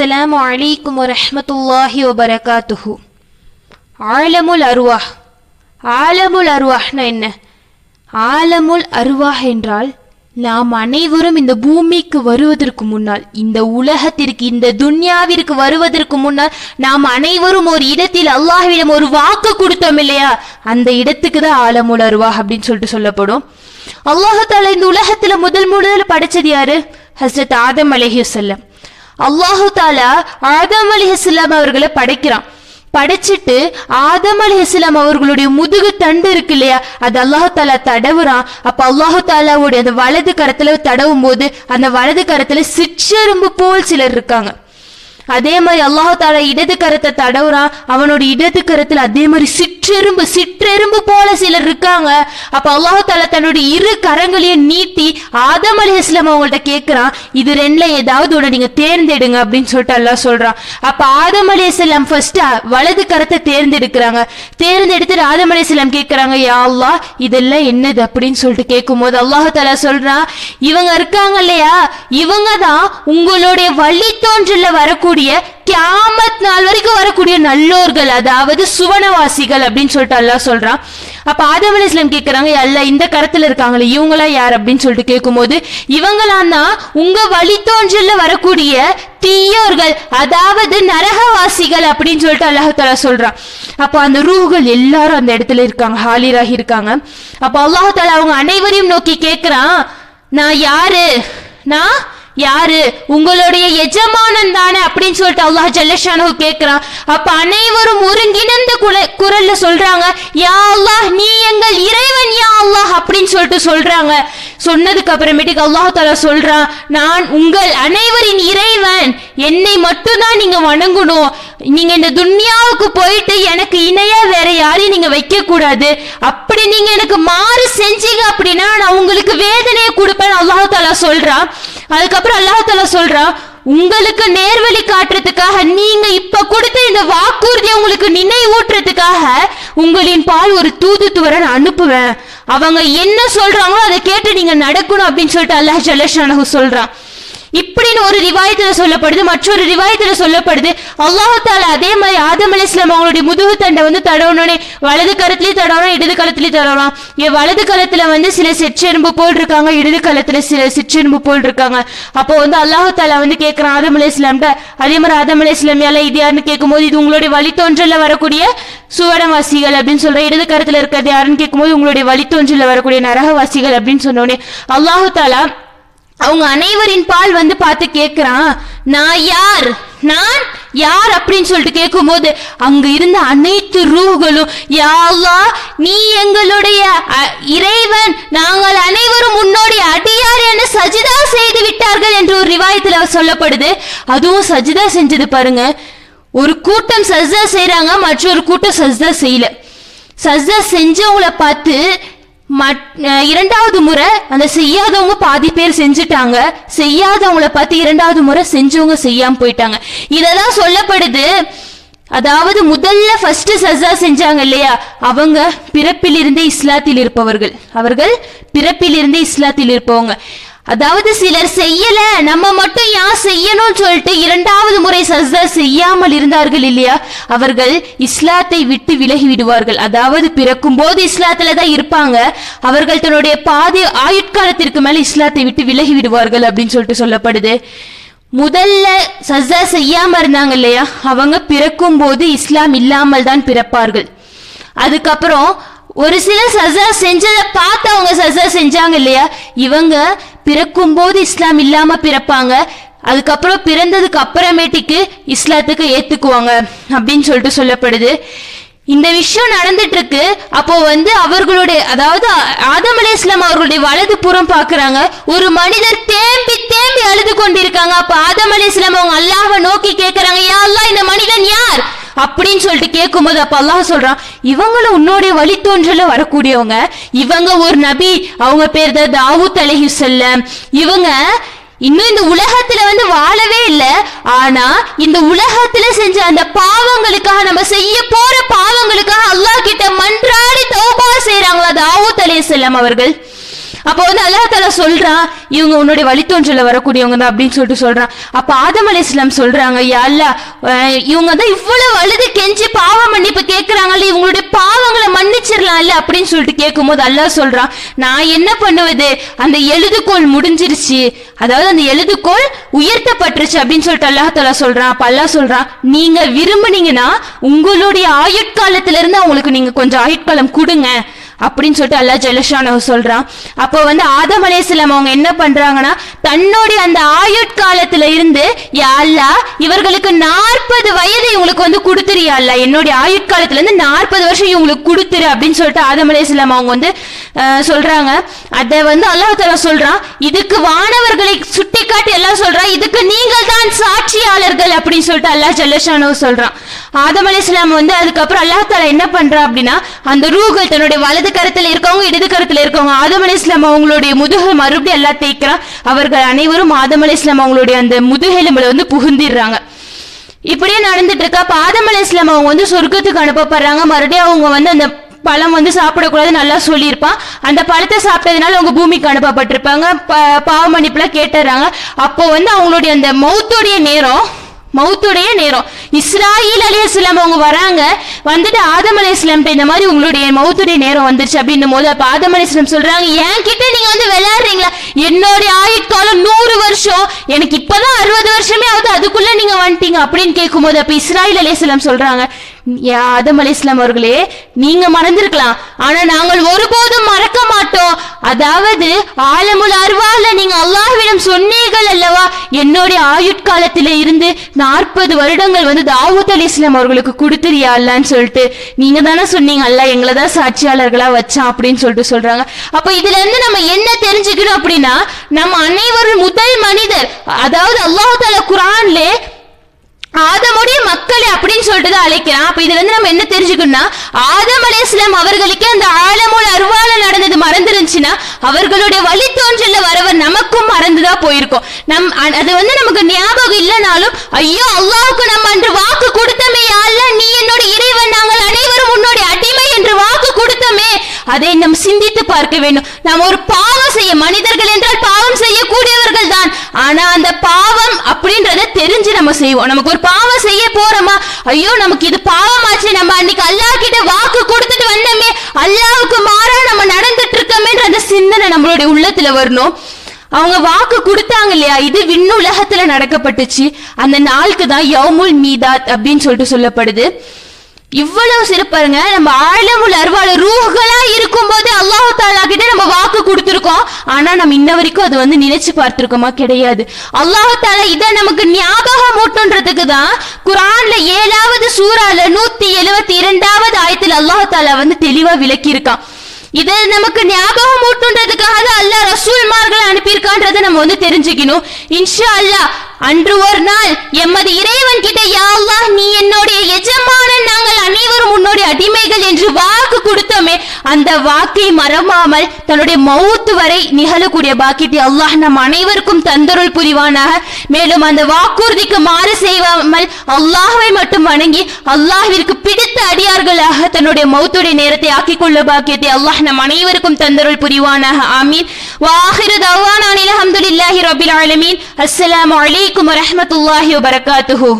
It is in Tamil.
அஸ்ஸலாமு அலைக்கும் வரஹ்மத்துல்லாஹி வபரகாத்துஹு. ஆலமுல் அருவாஹ். ஆலமுல் அருவாஹ்னா என்ன? ஆலமுல் அருவாஹ் என்றால் நாம் அனைவரும் இந்த பூமிக்கு வருவதற்கு முன்னால் இந்த உலகத்திற்கு இந்த துன்யாவிற்கு வருவதற்கு முன்னால் நாம் அனைவரும் ஒரு இடத்தில் அல்லாஹ்விடம் ஒரு வாக்கு கொடுத்தோம் இல்லையா? அந்த இடத்துக்கு தான் ஆலமுல் அருவாஹ் அப்படின்னு சொல்லிட்டு சொல்லப்படும். அல்லாஹ் இந்த உலகத்துல முதல் முதல்ல படைச்சது யாரு? ஹசரத் ஆதம் அலைஹிஸ்ஸலாம் அல்லாஹு தாலா ஆதம் அலிஹஸ்லாம் அவர்களை படைக்கிறான். படைச்சிட்டு ஆதம் அலிஹஸ்லாம் அவர்களுடைய முதுகு தண்டு இருக்கு இல்லையா? அது அல்லாஹு தாலா தடவுறான். அப்ப அல்லாஹு தாலாவுடைய அந்த வலது கரத்துல தடவும் போது அந்த வலது கரத்துல சிற்றெரும்பு போல் சிலர் இருக்காங்க. அதே மாதிரி அல்லாஹு தாலா இடது கரத்தை தடவுறான் அவனோட இடது கரத்துல அதே மாதிரி சிற்றெரும்பு சிற்றெரும்பு போல சிலர் இருக்காங்க. அப்ப அல்லாஹு தாலா தன்னோட இரு கரங்களையும் நீட்டி ஆதம் அலி இஸ்லாம் அவங்கள்ட்ட கேட்கிறான் இது ரெண்டுல ஏதாவது ஒண்ணு நீங்க தேர்ந்தெடுங்க அப்படின்னு சொல்லிட்டு அல்லாஹ் சொல்றான். அப்ப ஆதம் அலி இஸ்லாம் ஃபர்ஸ்ட் வலது கரத்தை தேர்ந்தெடுக்கிறாங்க. தேர்ந்தெடுத்து ஆதம் அலி இஸ்லாம் கேட்கிறாங்க யா அல்லாஹ் இதெல்லாம் என்னது? அப்படின்னு சொல்லிட்டு கேட்கும்போது அல்லாஹ் தாலா சொல்றான் இவங்க இருக்காங்க இல்லையா? இவங்க தான் உங்களுடைய வழித்தோன்றல வரக்கூடிய கியாமத் நாள் வரைக்கும் வரக்கூடிய நல்லோர்கள் அதாவது சுவனவாசிகள் அப்படின்னு சொல்லிட்டு அல்லாஹ் சொல்றான். அப்ப ஆதம் அலி இஸ்லாம் கேட்கிறாங்க அல்ல இந்த கரத்துல இருக்காங்களே இவங்களா யார்? அப்படின்னு சொல்லிட்டு கேட்கும்போது இவங்களாம் தான் உங்க வழித்தோன்றல வரக்கூடிய தீயோர்கள் அதாவது நரகவாசிகள் அப்படின்னு சொல்லிட்டு அல்லாஹாலா சொல்றான். அப்ப அந்த ரூகள் எல்லாரும் அந்த இடத்துல இருக்காங்க ஹாலிராகி இருக்காங்க. அப்போ அல்லாஹ் தாலா அவங்க அனைவரையும் நோக்கி கேட்கிறான் நான் யாரு? நான் யாரு? உங்களுடைய எஜமானன் தானே அப்படின்னு சொல்லிட்டு அல்லாஹ் ஜல்லஷானு கேட்கிறான் அப்ப அனைவரும் ஒருங்கிணைந்த குரல்ல சொல்றாங்க யா அல்லாஹ் நீ எங்கள் இறைவன் யா அல்லாஹ் அப்படின்னு சொல்லிட்டு சொல்றாங்க. சொன்னதுக்கு அப்புறமேட்டுக்கு அல்லாஹ் தாலா சொல்றான் நான் உங்கள் அனைவரின் இறைவன். என்னை மட்டும்தான் நீங்க வணங்கணும். நீங்க இந்த துன்யாவுக்கு போயிட்டு எனக்கு இணையா வேற யாரையும் நீங்க வைக்க கூடாது அப்படி நீங்க எனக்கு மாறு செஞ்சீங்க அப்படின்னா நான் உங்களுக்கு வேதனையை கொடுப்பேன் அல்லாஹ் தாலா சொல்றான். அதுக்கப்புறம் அல்லாஹால சொல்றான் உங்களுக்கு நேர்வழி காட்டுறதுக்காக நீங்க இப்ப கொடுத்த இந்த வாக்குறுதியை உங்களுக்கு நினைவூட்டுறதுக்காக உங்களின் பால் ஒரு தூதுத்துவரை நான் அனுப்புவேன். அவங்க என்ன சொல்றாங்களோ அதை கேட்டு நீங்க நடக்கணும் அப்படின்னு சொல்லிட்டு அல்லாஹ் ஜல்லஷானஹு சொல்றான் ஒரு ரிவாயத்துல சொல்லப்படுது மற்றொரு ரிவாயத்துல சொல்லப்படுது. அல்லாஹால அதே மாதிரி ஆதம் அலி இஸ்லாம் அவங்களுடைய முதுகு தண்டை வந்து தடவனோடனே வலது கரத்துலயும் தடவணும் இடது கரத்துலயும் தடவலாம். என் வலது கலத்துல வந்து சில சிற்றெரும்பு போல் இருக்காங்க இடது கலத்துல சில சிற்றெரும்பு போல் இருக்காங்க. அப்போ வந்து அல்லாஹால வந்து கேட்கிறான் ஆதம் அலி இஸ்லாம்கிட்ட அதே மாதிரி ஆதம் அலி இஸ்லாம் இது யாருன்னு கேட்கும்போது இது உங்களுடைய வழித்தோன்றல வரக்கூடிய சுவனவாசிகள் அப்படின்னு சொல்ற இடது கரத்துல இருக்கிறது யாருன்னு கேட்கும்போது உங்களுடைய வழித்தோன்றல வரக்கூடிய நரகவாசிகள் அப்படின்னு சொன்னோடனே அல்லாஹு தாலா அவங்க அனைவரின் பால் வந்து பார்த்து கேக்குறான். நான் யார்? நான் யார் அப்படின்னு சொல்லிட்டு கேட்கும்போது அங்க இருந்த அனைத்து ரூகளும் யாவா நீ எங்களுடைய அ- இறைவன். நாங்கள் அனைவரும் உன்னுடைய அடியார் என சஜிதா செய்து விட்டார்கள் என்று ஒரு ரிவாயத்துல சொல்லப்படுது. அதுவும் சஜிதா செஞ்சது பாருங்க. ஒரு கூட்டம் சஜ்தா செய்யறாங்க மற்றொரு கூட்டம் சஜ்தா செய்யல. சஜ்தா செஞ்சவங்களை பார்த்து இரண்டாவது முறை அந்த செய்யாதவங்க பாதி பேர் செஞ்சுட்டாங்க. செய்யாதவங்கள பார்த்து இரண்டாவது முறை செஞ்சவங்க செய்யாம போயிட்டாங்க. இதெல்லாம் சொல்லப்படுது. அதாவது முதல்ல ஃபர்ஸ்ட் சஜா செஞ்சாங்க இல்லையா? அவங்க பிறப்பிலிருந்தே இஸ்லாத்தில் இருப்பவர்கள். அவர்கள் பிறப்பிலிருந்தே இஸ்லாத்தில் இருப்பவங்க. அதாவது சிலர் செய்யல நம்ம மட்டும் யார் செய்யணும்னு சொல்லிட்டு இரண்டாவது முறை சஜ்தா செய்யாமல் இருந்தார்கள் இல்லையா? அவர்கள் இஸ்லாத்தை விட்டு விலகி விடுவார்கள். அதாவது பிறக்கும் போது இஸ்லாத்துல தான் இருப்பாங்க. அவர்கள் தன்னுடைய பாதி ஆயுட்காலத்திற்கு மேல இஸ்லாத்தை விட்டு விலகி விடுவார்கள் அப்படின்னு சொல்லிட்டு சொல்லப்படுது. முதல்ல சஜ்தா செய்யாம இருந்தாங்க இல்லையா? அவங்க பிறக்கும் போது இஸ்லாம் இல்லாமல் தான் பிறப்பார்கள். அதுக்கப்புறம் ஒரு சில சஜா செஞ்சதை பார்த்து அவங்க சஜா செஞ்சாங்க இல்லையா? இவங்க பிறக்கும் போது இஸ்லாம் இல்லாம பிறப்பாங்க. அதுக்கப்புறம் பிறந்ததுக்கு அப்புறமேட்டுக்கு இஸ்லாத்துக்கு ஏத்துக்குவாங்க அப்படின்னு சொல்லிட்டு சொல்லப்படுது. இந்த விஷயம் நடந்துட்டு இருக்கு அப்போ வந்து அவர்களுடைய அதாவது ஆதம் அலி இஸ்லாம் அவர்களுடைய வலது புறம் பாக்குறாங்க. ஒரு மனிதர் தேம்பி தேம்பி அழுது கொண்டிருக்காங்க. அப்ப ஆதம் அலி இஸ்லாம் அவங்க அல்லாஹ்வை நோக்கி கேட்கிறாங்க யா அல்லாஹ் இந்த மனிதன் யார்? அப்படின்னு சொல்லிட்டு கேட்கும்போது அப்ப அல்லாஹ் சொல்றான் இவங்களும் உன்னுடைய வழித்தோன்றல வரக்கூடியவங்க இவங்க ஒரு நபி அவங்க பேர் தான் தாவூத் செல்லம் இவங்க இன்னும் இந்த உலகத்துல வந்து வாழவே இல்லை. ஆனா இந்த உலகத்துல செஞ்ச அந்த பாவங்களுக்காக நம்ம செய்ய போற பாவங்களுக்காக அல்லாஹ் கிட்ட மன்றாடி தௌபா செய்யறாங்களா தாவூத் அலைஹிஸ்ஸலாம் அவர்கள்? அப்போ வந்து அல்லா தாலா சொல்றான் இவங்க உன்னுடைய வழித்தோன்றல வரக்கூடியவங்க தான் அப்படின்னு சொல்லிட்டு சொல்றான் அப்ப ஆதம் அலி இஸ்லாம் சொல்றாங்க யா இவங்க தான் இவ்வளவு அழுது கெஞ்சி பாவ மன்னிப்பு கேட்கறாங்கல்ல இவங்களுடைய பாவங்களை மன்னிச்சிடலாம்ல அப்படின்னு சொல்லிட்டு கேட்கும் போது அல்லாஹ் சொல்றான் நான் என்ன பண்ணுவது? அந்த எழுதுகோள் முடிஞ்சிருச்சு. அதாவது அந்த எழுதுகோள் உயர்த்தப்பட்டுருச்சு அப்படின்னு சொல்லிட்டு அல்லாஹ் தாலா சொல்றான் அப்ப அல்லா சொல்றான் நீங்க விரும்புனீங்கன்னா உங்களுடைய ஆயுட்காலத்துல இருந்து அவங்களுக்கு நீங்க கொஞ்சம் ஆயுட்காலம் கொடுங்க. அப்படின்னு சொல்லிட்டு அல்லாஹ் ஜெலஷான சொல்றான் அப்போ வந்து ஆதம் அலைஹிஸ்ஸலாம் அவங்க என்ன பண்றாங்கன்னா தன்னுடைய அந்த ஆயுட்காலத்துல இருந்து அல்லா இவர்களுக்கு நாற்பது வயது இவங்களுக்கு வந்து கொடுத்துறியா அல்ல என்னுடைய ஆயுட்காலத்துல இருந்து நாற்பது வருஷம் இவங்களுக்கு கொடுத்துரு அப்படின்னு சொல்லிட்டு ஆதம் அலைஹிஸ்ஸலாம் அவங்க வந்து சொல்றாங்க. அதை வந்து அல்லாஹ் தலா சொல்றான் இதுக்கு வானவர்களை சுட்டி காட்டி எல்லாம் சொல்றான் இதுக்கு நீங்கள் தான் சாட்சியாளர்கள் அப்படின்னு சொல்லிட்டு அல்லாஹ் ஜல்லஷானு சொல்றான் ஆதம் அலைஹிஸ்ஸலாம் வந்து அதுக்கப்புறம் அல்லாஹ் தாலா என்ன பண்றா அப்படின்னா அந்த ரூகள் தன்னுடைய வலது கரத்துல இருக்கவங்க இடது கருத்தில் இருக்கவங்க. ஆதம் இஸ்லாம் அவங்களுடைய முதுகை மறுபடியும் எல்லாம் தேய்க்கிறான். அவர்கள் அனைவரும் ஆதம் இஸ்லாம் அவங்களுடைய அந்த முதுகெலும்புல வந்து புகுந்திடுறாங்க. இப்படியே நடந்துட்டு இருக்கா. அப்ப ஆதம் அவங்க வந்து சொர்க்கத்துக்கு அனுப்பப்படுறாங்க. மறுபடியும் அவங்க வந்து அந்த பழம் வந்து சாப்பிடக்கூடாது நல்லா சொல்லியிருப்பான். அந்த பழத்தை சாப்பிட்டதுனால அவங்க பூமிக்கு அனுப்பப்பட்டிருப்பாங்க. ப- பாவ மன்னிப்புலாம் கேட்டுறாங்க. அப்போ வந்து அவங்களுடைய அந்த மௌத்துடைய நேரம் மௌத்துடைய நேரம். இஸ்ராயில் அலைஹிஸ்ஸலாம் அவங்க வராங்க. வந்துட்டு ஆதம் அலைஹிஸ்ஸலாம்ட்ட இந்த மாதிரி உங்களுடைய மௌத்துடைய நேரம் வந்துருச்சு அப்படின்னும் போது அப்ப ஆதம் அலைஹிஸ்ஸலாம் சொல்றாங்க என் கிட்ட நீங்க வந்து விளையாடுறீங்களா? என்னுடைய ஆயுட்காலம் நூறு வருஷம். எனக்கு இப்பதான் அறுபது வருஷமே ஆகுது. அதுக்குள்ள நீங்க வந்துட்டீங்க. அப்படின்னு கேட்கும்போது அப்ப இஸ்ராயில் இஸ்லாம் சொல்றாங்க. யா ஆதம் இஸ்லாம் அவர்களே நீங்க மறந்திருக்கலாம். ஆனா நாங்கள் ஒருபோதும் மறக்க மாட்டோம். அதாவது ஆலமுல் அருவால நீங்க அல்லாஹ்விடம் சொன்னீர்கள் அல்லவா? என்னுடைய ஆயுட்காலத்தில இருந்து நாற்பது வருடங்கள் வந்து தாவூத் அலி இஸ்லாம் அவர்களுக்கு கொடுத்துறியா அல்லான்னு சொல்லிட்டு நீங்க தானே சொன்னீங்க அல்ல எங்களை தான் சாட்சியாளர்களா வச்சான் அப்படின்னு சொல்லிட்டு சொல்றாங்க. அப்ப இதுல இருந்து நம்ம என்ன தெரிஞ்சுக்கணும் அப்படின்னா நம்ம அனைவரும் முதல் மனிதர். அதாவது அல்லாஹ் குரான்லே ஆதமுடைய மக்களை அப்படின்னு சொல்லிட்டு தான் அழைக்கிறான். அப்ப இதுல இருந்து நம்ம என்ன தெரிஞ்சுக்கணும்னா ஆதம் அலேஸ்லாம் அவர்களுக்கு அந்த ஆலமுல் அருவால நடந்தது மறந்துருந்துச்சுன்னா அவர்களுடைய வழித்தோன்றல்ல வரவர் நமக்கும் மறந்துதான் போயிருக்கும். நம் அது வந்து நமக்கு ஞாபகம் இல்லைனாலும் ஐயோ அல்லாவுக்கு நம்ம அன்று வாக்கு கொடுத்தமே யா நீ என்னோட இறைவன் நாங்கள் அனைவரும் உன்னுடைய அடிமை என்று வாக்கு கொடுத்தமே அதை நாம் சிந்தித்து பார்க்க வேண்டும். நாம் ஒரு பாவம் செய்ய மனிதர்கள் என்றால் பாவம் செய்ய தான் ஆனா அந்த பாவம் அப்படின்றத தெரிஞ்சு நம்ம செய்வோம். நமக்கு ஒரு பாவம் செய்ய போறோமா? ஐயோ நமக்கு இது பாவமாச்சு. நம்ம அன்னைக்கு அல்லாஹ் கிட்ட வாக்கு கொடுத்துட்டு வந்தோமே. அல்லாவுக்கு மாறா நம்ம நடந்துட்டு இருக்கோமேன்ற அந்த சிந்தனை நம்மளுடைய உள்ளத்துல வரணும். அவங்க வாக்கு கொடுத்தாங்க இல்லையா? இது விண்ணுலகத்துல நடக்கப்பட்டுச்சு. அந்த நாளுக்கு தான் யவுமுல் மீதாத் அப்படின்னு சொல்லிட்டு சொல்லப்படுது. இவ்வளவு சிறப்பாருங்க. நம்ம ஆழமுள் அருவாள் ரூஹ்களா இருக்கும்போது அல்லாஹ் தாலா கிட்ட நம்ம வாக்கு கொடுத்துருக்கோம். ஆனா நம்ம இன்ன வரைக்கும் அது வந்து நினைச்சு பார்த்திருக்கோமா? கிடையாது. அல்லாஹு தாலா இதை நமக்கு ஞாபகம் மூட்டுன்றதுக்கு தான் குரான்ல ஏழாவது சூறால நூத்தி எழுவத்தி இரண்டாவது ஆயத்தில் அல்லாஹ் தாலா வந்து தெளிவா விளக்கி இருக்கான் இதை நமக்கு ஞாபகம் ஊட்டுன்றதுக்காக தான் அல்லாஹ் ரசூல்மார்களை அனுப்பியிருக்கான்றதை நம்ம வந்து தெரிஞ்சுக்கணும். இன்ஷா அல்லாஹ் அன்று ஒரு நாள் எமது இறைவன் கிட்ட யா அல்லாஹ் அந்த வாக்கை மறவாமல் தன்னுடைய மவுத்து வரை நிகழக்கூடிய பாக்கியத்தை அல்லாஹ் நம் அனைவருக்கும் தந்தருள் புரிவானாக. மேலும் அந்த வாக்குறுதிக்கு மாறு செய்யாமல் அல்லாஹ்வை மட்டும் வணங்கி அல்லாஹிற்கு பிடித்த அடியார்களாக தன்னுடைய மௌத்துடைய நேரத்தை ஆக்கிக் கொள்ள பாக்கியத்தை அல்லாஹ் நம் அனைவருக்கும் தந்தருள் புரிவானாக. ஆமீன். வாஹிரு தவானான் அல்ஹம்துலில்லாஹி ரபில் ஆலமீன். அஸ்ஸலாமு அலைக்கும் வரஹ்மத்துல்லாஹி வபரகாத்துஹு.